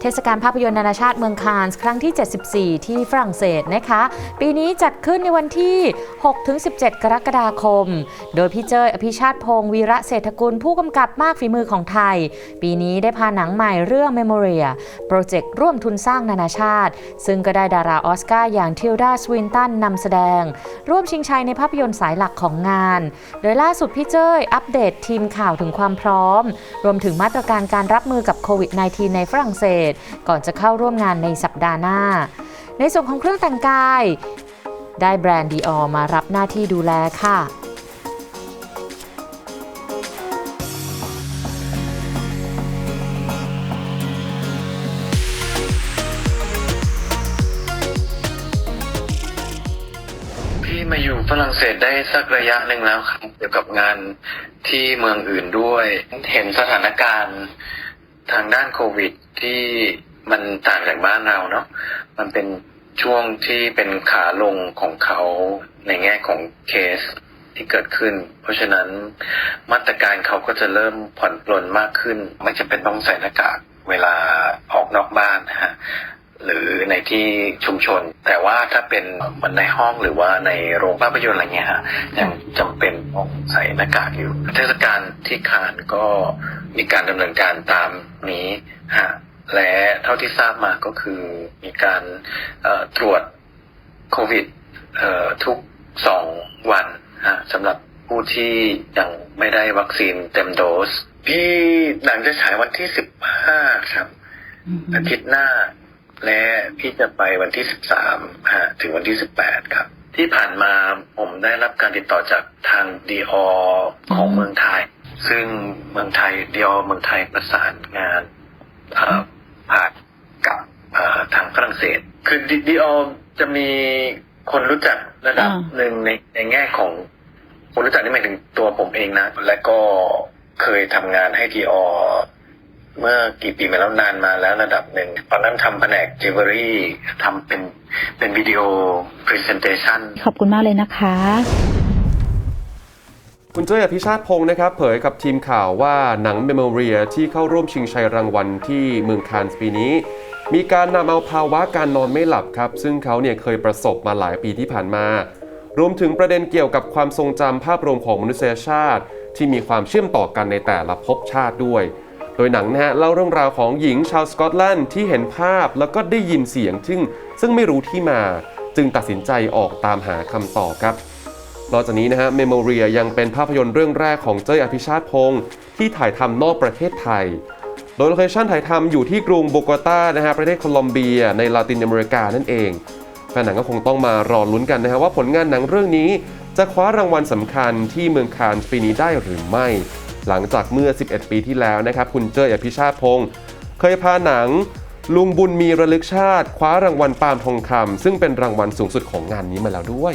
เทศกาลภาพยนตร์นานาชาติเมืองคานส์ครั้งที่ 74 ที่ฝรั่งเศสนะคะ ปีนี้จัดขึ้นในวันที่ 6-17 กรกฎาคม โดยพี่เจยอภิชาติพงศ์วีระเศรษฐกุลผู้กำกับมากฝีมือของไทย ปีนี้ได้พาหนังใหม่เรื่อง Memoria โปรเจกต์ร่วมทุนสร้างนานาชาติ ซึ่งก็ได้ดาราออสการ์อย่างทิลดาสวินตันนำแสดง ร่วมชิงชัยในภาพยนตร์สายหลักของงาน โดยล่าสุดพี่เจ้ยอัปเดตทีมข่าวถึงความพร้อม รวมถึงมาตรการการรับมือกับโควิด -19 ในฝรั่งเศสก่อนจะเข้าร่วมงานในสัปดาห์หน้า ในส่วนของเครื่องแต่งกาย ได้แบรนด์ดีออมารับหน้าที่ดูแลค่ะพี่มาอยู่ฝรั่งเศสได้สักระยะหนึ่งแล้วครับเกี่ยวกับงานที่เมืองอื่นด้วย เห็นสถานการณ์ ทางด้านโควิดที่มันต่างจากบ้านเราเนาะมันเป็นช่วงที่เป็นขาลงของเขาในแง่ของเคสที่เกิดขึ้น เพราะฉะนั้นมาตรการเขาก็จะเริ่มผ่อนปลนมากขึ้น ไม่จำเป็นต้องใส่หน้ากากเวลาออกนอกบ้านนะฮะหรือในที่ชุมชน แต่ว่าถ้าเป็นเหมันในห้องหรือว่าในโรงภาพยนตร์อะไรเงี้ยฮะยังจำเป็นต้องใส่หน้ากากอยู่ เทศกาลที่คานก็ มีการดำเนินการตามนี้ฮะและเท่าที่ทราบมาก็คือมีการเอ่อตรวจโควิดเอ่อทุกสองวันฮะสำหรับผู้ที่ยังไม่ได้วัคซีนเต็มโดส พี่หนังจะฉายวันที่สิบห้าครับอาทิตย์หน้า และพี่จะไปวันที่13ฮะถึงวันที่18ครับ ที่ผ่านมาผมได้รับการติดต่อจากทางดีอของเมืองไทย ซึ่งเมืองไทยดีอเมืองไทยประสานงานเอ่อผ่านกับเอ่อทางฝรั่งเศส คือดีอจะมีคนรู้จักระดับอ่าหนึ่งในในแง่ของ คนรู้จักนี่หมายถึงตัวผมเองนะ และก็เคยทำงานให้ดีอเมื่อกี่ปีมาแล้วนานมาแล้วระดับหนึ่ง ตอนนั้นทำแผนกจิวเวลรี่ทำเป็นเป็นวิดีโอพรีเซนเตชันขอบคุณมากเลยนะคะ คุณเจ้ยอภิชาติพงศ์นะครับ เผยกับทีมข่าวว่าหนัง Memoria ที่เข้าร่วมชิงชัยรางวัลที่เมืองคานส์ปีนี้ มีการนำเอาภาวะการนอนไม่หลับครับ ซึ่งเขาเนี่ยเคยประสบมาหลายปีที่ผ่านมา รวมถึงประเด็นเกี่ยวกับความทรงจำภาพรวมของมนุษยชาติ ที่มีความเชื่อมต่อกันในแต่ละภพชาติด้วย โดยหนังนะฮะเล่าเรื่องราวของหญิงชาวสกอตแลนด์ที่เห็นภาพแล้วก็ได้ยินเสียงซึ่งซึ่งไม่รู้ที่มา จึงตัดสินใจออกตามหาคำตอบครับ นอกจากนี้นะฮะ Memoria ยังเป็นภาพยนตร์เรื่องแรกของเจ้ยอภิชาติพงศ์ที่ถ่ายทำนอกประเทศไทย โดยโลเคชั่นถ่ายทำอยู่ที่กรุงโบโกตานะฮะประเทศโคลอมเบีย ในลาตินอเมริกานั่นเองแฟนหนังก็คงต้องมารอลุ้นกันนะฮะว่าผลงานหนังเรื่องนี้ จะคว้ารางวัลสำคัญที่เมืองคานปีนี้ได้หรือไม่ หลังจากเมื่อ 11 ปีที่แล้วนะครับคุณเจ้ยอภิชาติพงศ์เคยพาหนังลุงบุญมีระลึกชาติ คว้ารางวัลปาล์มทองคำซึ่งเป็นรางวัลสูงสุดของงานนี้มาแล้วด้วย